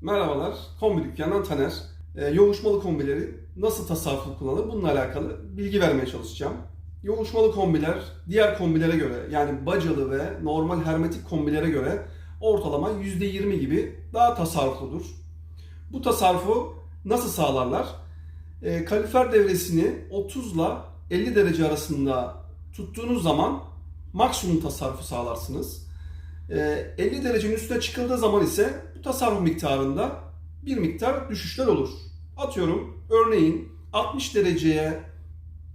Merhabalar, kombi dükkanından Taner. Ee, yoğuşmalı kombileri nasıl tasarruflu kullanılır bununla alakalı bilgi vermeye çalışacağım. Yoğuşmalı kombiler diğer kombilere göre yani bacalı ve normal hermetik kombilere göre ortalama %20 gibi daha tasarrufludur. Bu tasarrufu nasıl sağlarlar? Ee, kalifer devresini 30 ile 50 derece arasında tuttuğunuz zaman maksimum tasarrufu sağlarsınız. Ee, 50 derecenin üstüne çıkıldığı zaman ise bu tasarruf miktarında bir miktar düşüşler olur. Atıyorum örneğin 60 dereceye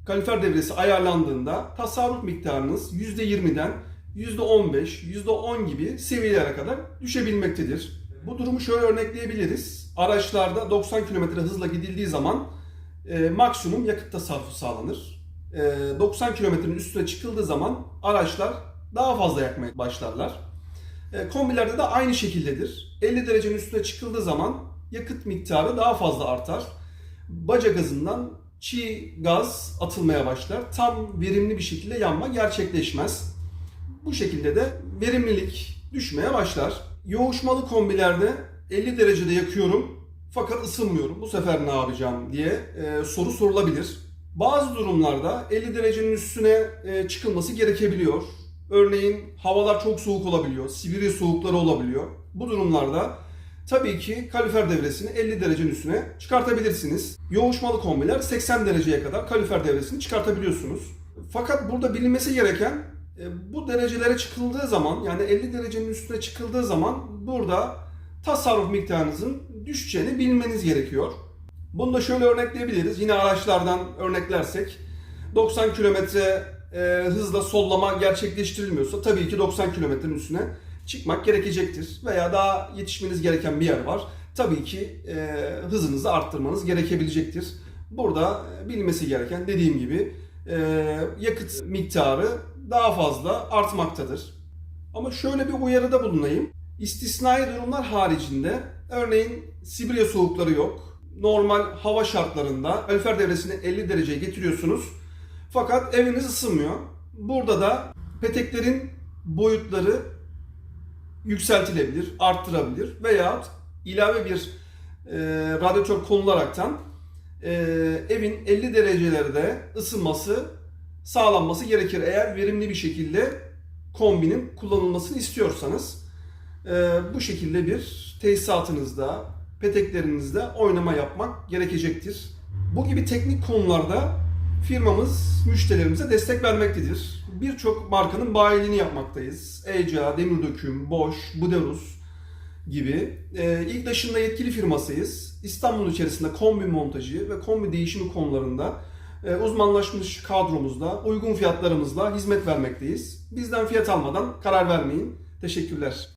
kalifer devresi ayarlandığında tasarruf miktarınız %20'den %15, %10 gibi seviyelere kadar düşebilmektedir. Bu durumu şöyle örnekleyebiliriz. Araçlarda 90 km hızla gidildiği zaman e, maksimum yakıt tasarrufu sağlanır. E, 90 kilometrenin üstüne çıkıldığı zaman araçlar daha fazla yakmaya başlarlar. E, kombilerde de aynı şekildedir. 50 derecenin üstüne çıkıldığı zaman yakıt miktarı daha fazla artar. Baca gazından çiğ gaz atılmaya başlar. Tam verimli bir şekilde yanma gerçekleşmez. Bu şekilde de verimlilik düşmeye başlar. Yoğuşmalı kombilerde 50 derecede yakıyorum fakat ısınmıyorum. Bu sefer ne yapacağım diye e, soru sorulabilir. Bazı durumlarda 50 derecenin üstüne e, çıkılması gerekebiliyor. Örneğin havalar çok soğuk olabiliyor, Sibirya soğukları olabiliyor. Bu durumlarda tabii ki kalifer devresini 50 derecenin üstüne çıkartabilirsiniz. Yoğuşmalı kombiler 80 dereceye kadar kalifer devresini çıkartabiliyorsunuz. Fakat burada bilinmesi gereken e, bu derecelere çıkıldığı zaman yani 50 derecenin üstüne çıkıldığı zaman burada tasarruf miktarınızın düşeceğini bilmeniz gerekiyor. Bunu da şöyle örnekleyebiliriz. Yine araçlardan örneklersek 90 kilometre e, hızla sollama gerçekleştirilmiyorsa tabii ki 90 kilometrenin üstüne çıkmak gerekecektir. Veya daha yetişmeniz gereken bir yer var. Tabii ki e, hızınızı arttırmanız gerekebilecektir. Burada e, bilmesi gereken dediğim gibi e, yakıt miktarı daha fazla artmaktadır. Ama şöyle bir uyarıda bulunayım. İstisnai durumlar haricinde örneğin Sibirya soğukları yok. Normal hava şartlarında kalifer devresini 50 dereceye getiriyorsunuz. Fakat eviniz ısınmıyor. Burada da peteklerin boyutları yükseltilebilir, arttırabilir veya ilave bir e, radyatör konularaktan e, evin 50 derecelerde ısınması sağlanması gerekir. Eğer verimli bir şekilde kombinin kullanılmasını istiyorsanız e, bu şekilde bir tesisatınızda, peteklerinizde oynama yapmak gerekecektir. Bu gibi teknik konularda firmamız müşterilerimize destek vermektedir. Birçok markanın bayiliğini yapmaktayız. Eca, Demirdöküm, Bosch, Buderus gibi. Ee, ilk dışında yetkili firmasıyız. İstanbul içerisinde kombi montajı ve kombi değişimi konularında e, uzmanlaşmış kadromuzda, uygun fiyatlarımızla hizmet vermekteyiz. Bizden fiyat almadan karar vermeyin. Teşekkürler.